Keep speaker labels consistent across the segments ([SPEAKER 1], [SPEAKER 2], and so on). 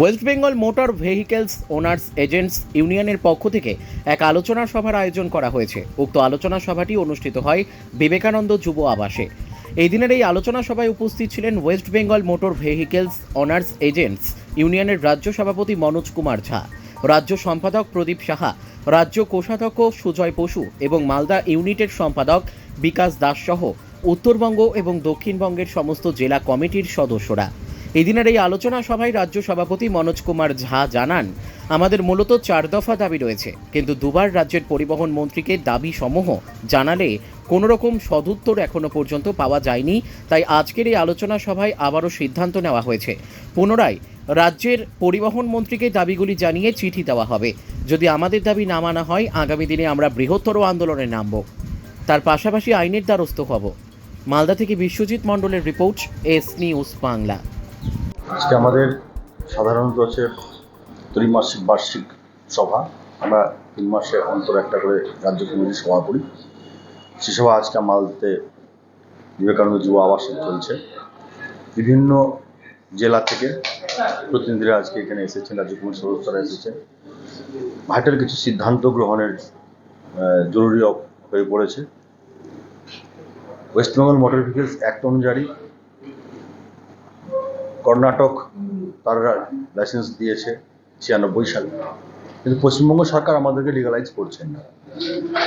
[SPEAKER 1] West Bengal motor vehicles owners agents ইউনিয়নের পক্ষ থেকে এক আলোচনা সভার আয়োজন করা হয়েছে। উক্ত আলোচনা সভাটি অনুষ্ঠিত হয় বিবেকানন্দ যুব আবাসে। এই দিনের এই আলোচনা সভায় উপস্থিত ছিলেন West Bengal motor vehicles owners agents ইউনিয়নের রাজ্য সভাপতি মনোজ কুমার ঝা, রাজ্য সম্পাদক প্রদীপ সাহা, রাজ্য কোষাধ্যক্ষ সুজয় বসু এবং মালদা ইউনিটের সম্পাদক বিকাশ দাস সহ উত্তরবঙ্গ এবং দক্ষিণবঙ্গের সমস্ত জেলা কমিটির সদস্যরা। এদিনের এই আলোচনা সভায় রাজ্য সভাপতি মনোজ কুমার ঝা জানান, আমাদের মূলত চার দফা দাবি রয়েছে, কিন্তু দুবার রাজ্যের পরিবহন মন্ত্রীকে দাবি সমূহ জানালে কোনো রকম সদুত্তর এখনও পর্যন্ত পাওয়া যায়নি, তাই আজকের এই আলোচনা সভায় আবারও সিদ্ধান্ত নেওয়া হয়েছে। পুনরায় রাজ্যের পরিবহন মন্ত্রীকে দাবিগুলি জানিয়ে চিঠি দেওয়া হবে। যদি আমাদের দাবি না মানা হয়, আগামী দিনে আমরা বৃহত্তর আন্দোলনে নামব। তার পাশাপাশি আইনের দ্বারস্থ হব। মালদা থেকে বিশ্বজিৎ মণ্ডলের রিপোর্ট, এস নিউজ বাংলা।
[SPEAKER 2] আজকে আমাদের সাধারণত হচ্ছে ত্রিমাসিক বার্ষিক সভা। আমরা তিন মাসে অন্তর একটা করে রাজ্য কমিটির সভা করি। সে সভা আজকে মালতে বিবেকানন্দ যুব আবাসে চলছে। বিভিন্ন জেলা থেকে প্রতিনিধিরা আজকে এখানে এসেছেন, রাজ্য কমিটির সদস্যরা এসেছেন। ভাইটাল কিছু সিদ্ধান্ত গ্রহণের জরুরি হয়ে পড়েছে। West Bengal motor vehicles act অনুযায়ী কর্ণাটক তারা লাইসেন্স দিয়েছে ছিয়ানব্বই সালে। কিন্তু পশ্চিমবঙ্গ সরকার আমাদেরকে লিগালাইজ করছেন না।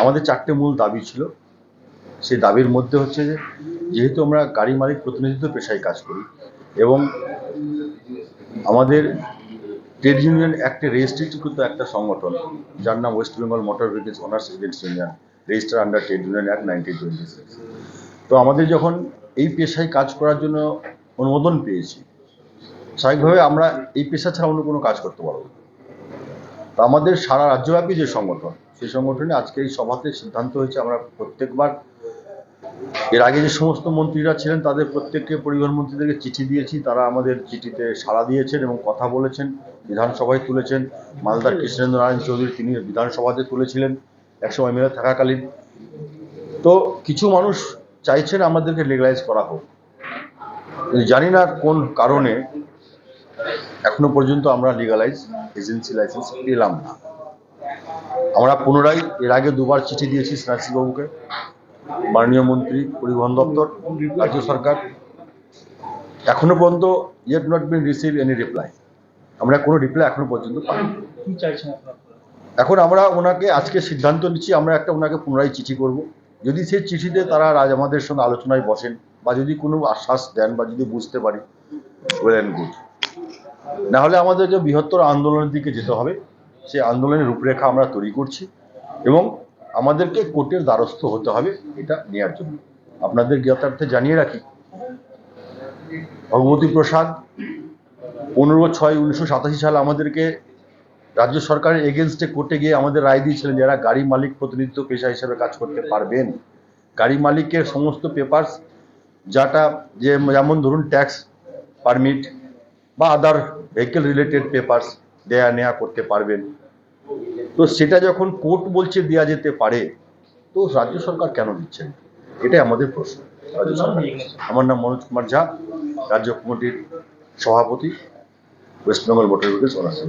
[SPEAKER 2] আমাদের চারটে মূল দাবি ছিল। সেই দাবির মধ্যে হচ্ছে যে, যেহেতু আমরা গাড়ি মালিক প্রতিনিধিত্ব পেশায় কাজ করি এবং আমাদের ট্রেড ইউনিয়ন অ্যাক্টে রেজিস্ট্রিকৃত একটা সংগঠন, যার নাম West Bengal motor vehicles owners agents union register under trade union act nineteen twenty six তো আমাদের যখন এই পেশায় কাজ করার জন্য অনুমোদন পেয়েছি স্বাভাবিকভাবে আমরা এই পেশা ছাড়া অন্য কোনো কাজ করতে পারব তো আমাদের সারা রাজ্যব্যাপী যে সংগঠন, সেই সংগঠনে আজকে এই সভাতে সিদ্ধান্ত হয়েছে আমরা প্রত্যেকবার। এর আগে যে সমস্ত মন্ত্রীরা ছিলেন, তাদের প্রত্যেককে পরিবহন মন্ত্রীদেরকে চিঠি দিয়েছি। তারা আমাদের চিঠিতে সাড়া দিয়েছেন এবং কথা বলেছেন, বিধানসভায় তুলেছেন। মালদার কৃষ্ণেন্দ্র নারায়ণ চৌধুরী, তিনি বিধানসভাতে তুলেছিলেন একসময় মেলে থাকাকালীন। তো কিছু মানুষ চাইছেন আমাদেরকে লিগালাইজ করা হোক। জানি না কোন কারণে এখনও পর্যন্ত আমরা লিগালাইজ এজেন্সি লাইসেন্স পেলাম না। আমরা পুনরায় এর আগে দুবার চিঠি দিয়েছি বাবুকে মাননীয় মন্ত্রী পরিবহন দপ্তর রাজ্য সরকার। এখনও পর্যন্ত yet not been receive any reply আমরা কোনো রিপ্লাই এখনও পর্যন্ত পাইনি।
[SPEAKER 3] কি
[SPEAKER 2] এখন আমরা ওনাকে আজকে সিদ্ধান্ত নিচ্ছি আমরা একটা ওনাকে পুনরায় চিঠি করব। যদি সেই চিঠিতে তারা রাজ আমাদের সঙ্গে আলোচনায় বসেন বা যদি কোনো আশ্বাস দেন বা যদি বুঝতে পারি ওয়েল অ্যান্ড গুড না হলে আমাদেরকে বৃহত্তর আন্দোলনের দিকে যেতে হবে। সেই আন্দোলনের রূপরেখা আমরা তৈরি করছি এবং আমাদেরকে কোর্টের দ্বারস্থ হতে হবে এটা নেওয়ার জন্য। আপনাদের জ্ঞাতার্থে জানিয়ে রাখি, ভগবতী প্রসাদ পনেরো ছয় উনিশশো সাতাশি সালে আমাদেরকে রাজ্য সরকারের এগেনস্টে কোর্টে গিয়ে আমাদের রায় দিয়েছিলেন যারা গাড়ি মালিক প্রতিনিধিত্ব পেশা হিসেবে কাজ করতে পারবেন। গাড়ি মালিকের সমস্ত পেপারস যাটা যে যেমন ধরুন ট্যাক্স পারমিট বা আদার ভেহিকেল রিলেটেড পেপারস দেয়া নেয়া করতে পারবেন। তো সেটা যখন কোর্ট বলছে দেওয়া যেতে পারে, তো রাজ্য সরকার কেন দিচ্ছেন এটাই আমাদের প্রশ্ন। রাজ্য সরকার আমার নাম মনোজ কুমার ঝা, রাজ্য কমিটির সভাপতি, ওয়েস্ট বেঙ্গল ভেহিকেলস অনার্স